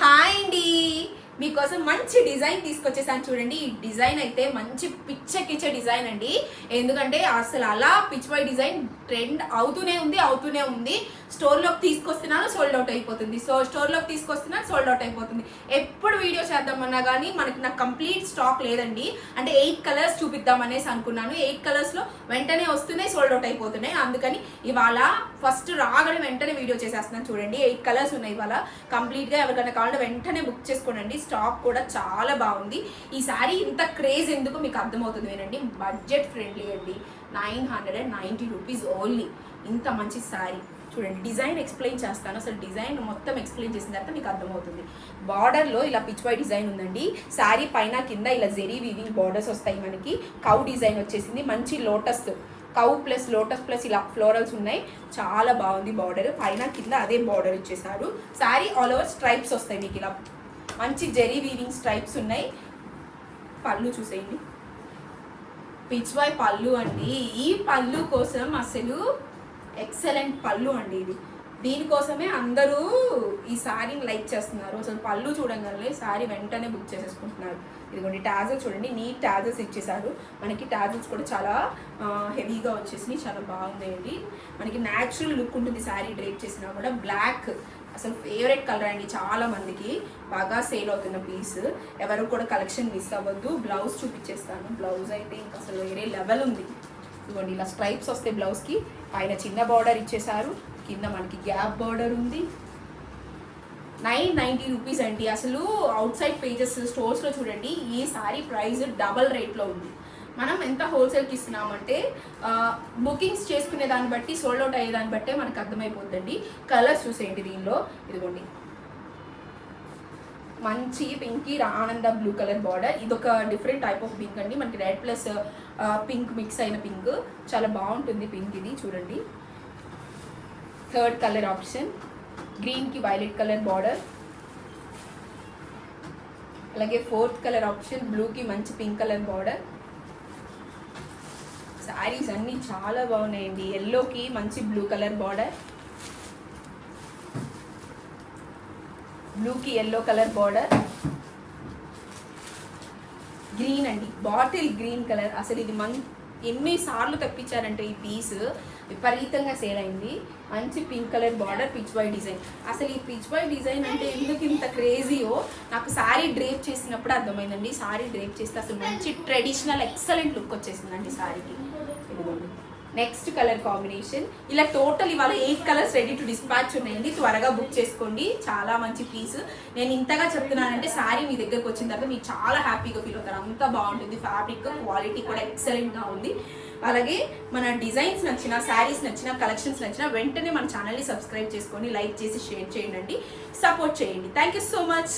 Hi అండి. మీకోసం మంచి డిజైన్ తీసుకొచ్చేసాను చూడండి. ఈ డిజైన్ అయితే మంచి పిచ్చకిచ్చే డిజైన్ అండి. ఎందుకంటే అసలు అలా పిచ్ డిజైన్ ట్రెండ్ అవుతూనే ఉంది అవుతూనే ఉంది. స్టోర్లోకి తీసుకొస్తున్నాను సోల్డ్ అవుట్ అయిపోతుంది. సో స్టోర్లోకి తీసుకొస్తున్నాను సోల్డ్ అవుట్ అయిపోతుంది. ఎప్పుడు వీడియో చేద్దామన్నా కానీ మనకి నాకు కంప్లీట్ స్టాక్ లేదండి. అంటే ఎయిట్ కలర్స్ చూపిద్దామనేసి అనుకున్నాను. ఎయిట్ కలర్స్లో వెంటనే వస్తున్నాయి సోల్డ్ అవుట్ అయిపోతున్నాయి. అందుకని ఇవాళ ఫస్ట్ రాగానే వెంటనే వీడియో చేసేస్తున్నాను చూడండి. ఎయిట్ కలర్స్ ఉన్నాయి ఇవాళ. కంప్లీట్గా ఎవరికైనా కావాలంటే వెంటనే బుక్ చేసుకోండి స్టాక్ కూడా చాలా బాగుంది. ఈ సారీ ఇంత క్రేజ్ ఎందుకు మీకు అర్థమవుతుంది వినండి. బడ్జెట్ ఫ్రెండ్లీ అండి. Nine hundred and ninety rupees only. ఇంత మంచి శారీ. చూడండి డిజైన్ ఎక్స్ప్లెయిన్ చేస్తాను. అసలు డిజైన్ మొత్తం ఎక్స్ప్లెయిన్ చేసిన తర్వాత మీకు అర్థమవుతుంది. బార్డర్లో ఇలా పిచ్వాయ్ డిజైన్ ఉందండి. శారీ పైన కింద ఇలా జెరీ వీవింగ్ బార్డర్స్ వస్తాయి మనకి. కౌ డిజైన్ వచ్చేసింది. మంచి lotus. Cow plus lotus plus ఇలా ఫ్లోరల్స్ ఉన్నాయి. చాలా బాగుంది బార్డర్. పైన కింద అదే బార్డర్ ఇచ్చేసారు శారీ ఆల్ ఓవర్ స్ట్రైప్స్ వస్తాయి మీకు ఇలా. మంచి జెరీ వీవింగ్ స్ట్రైప్స్ ఉన్నాయి. పళ్ళు చూసేయండి. పిచ్ వై పళ్ళు అండి. ఈ పళ్ళు కోసం అసలు ఎక్సలెంట్ పళ్ళు అండి ఇది. దీనికోసమే అందరూ ఈ శారీని లైక్ చేస్తున్నారు. అసలు పళ్ళు చూడగానే శారీ వెంటనే బుక్ చేసేసుకుంటున్నారు. ఇదిగోండి టాజల్స్ చూడండి. నీట్ టాజల్స్ ఇచ్చేసారు మనకి టాజల్స్ కూడా చాలా హెవీగా వచ్చేసినాయి. చాలా బాగున్నాయండి మనకి న్యాచురల్ లుక్ ఉంటుంది. శారీ డ్రేప్ చేసినా కూడా బ్లాక్ అసలు ఫేవరెట్ కలర్ అండి చాలా మందికి. బాగా సేల్ అవుతున్న పీస్ ఎవరు కూడా కలెక్షన్ మిస్ అవ్వద్దు. బ్లౌజ్ చూపించేస్తాను బ్లౌజ్ అయితే ఇంకా అసలు వేరే లెవెల్ ఉంది. ఇదిగోండి ఇలా స్ట్రైప్స్ వస్తాయి బ్లౌజ్కి పైన చిన్న బార్డర్ ఇచ్చేసారు కింద మనకి గ్యాప్ బార్డర్ ఉంది. నైన్ నైంటీ రూపీస్ అండి. అసలు అవుట్ సైడ్ పేజెస్ స్టోర్స్లో చూడండి ఈ సారీ ప్రైస్ డబల్ రేట్లో ఉంది. మనం ఎంత హోల్సేల్కి ఇస్తున్నామంటే బుకింగ్స్ చేసుకునే దాన్ని బట్టి సోల్డ్ అవుట్ అయ్యే దాన్ని బట్టే మనకు అర్థమైపోతుందండి కలర్స్ చూసేయండి దీనిలో. ఇదిగోండి. మంచి పింకి ఆనంద బ్లూ కలర్ బార్డర్ ఇది ఒక డిఫరెంట్ టైప్ ఆఫ్ పింక్ అండి. మనకి రెడ్ ప్లస్ పింక్ మిక్స్ అయిన పింక్ చాలా బాగుంటుంది పింక్ ఇది. చూడండి. థర్డ్ కలర్ ఆప్షన్ గ్రీన్కి వైలెట్ కలర్ బార్డర్ అలాగే ఫోర్త్ కలర్ ఆప్షన్ బ్లూకి మంచి పింక్ కలర్ బార్డర్ శారీస్ అన్నీ చాలా బాగున్నాయండి. ఎల్లోకి మంచి బ్లూ కలర్ బార్డర్ బ్లూకి ఎల్లో కలర్ బార్డర్ గ్రీన్ అండి. బాటిల్ గ్రీన్ కలర్ అసలు ఇది మంచి ఎన్నిసార్లు తెప్పించారంటే ఈ పీస్? విపరీతంగా సేల్ అయింది. మంచి pink colour border Pichwai design. అసలు ఈ పిచ్ బాయ్ డిజైన్ అంటే ఎందుకు ఇంత క్రేజీయో? నాకు శారీ డ్రేప్ చేసినప్పుడు అర్థమైందండి. శారీ డ్రేప్ చేస్తే అసలు మంచి ట్రెడిషనల్ ఎక్సలెంట్ లుక్ వచ్చేసిందండి శారీకి ఇదిగోండి. నెక్స్ట్ కలర్ కాంబినేషన్ ఇలా టోటల్ ఇవాళ eight colours ready to dispatch ఉన్నాయండి. త్వరగా బుక్ చేసుకోండి. చాలా మంచి పీస్ నేను ఇంతగా చెప్తున్నానంటే శారీ మీ దగ్గరకు వచ్చిన తర్వాత మీరు చాలా హ్యాపీగా ఫీల్ అవుతారు. అంత బాగుంటుంది. ఫ్యాబ్రిక్ క్వాలిటీ కూడా ఎక్సలెంట్గా ఉంది. అలాగే మన డిజైన్స్ నచ్చిన శారీస్ నచ్చిన కలెక్షన్స్ నచ్చిన వెంటనే మన ఛానల్ని సబ్స్క్రైబ్ చేసుకొని లైక్ చేసి షేర్ చేయండి. సపోర్ట్ చేయండి. Thank you so much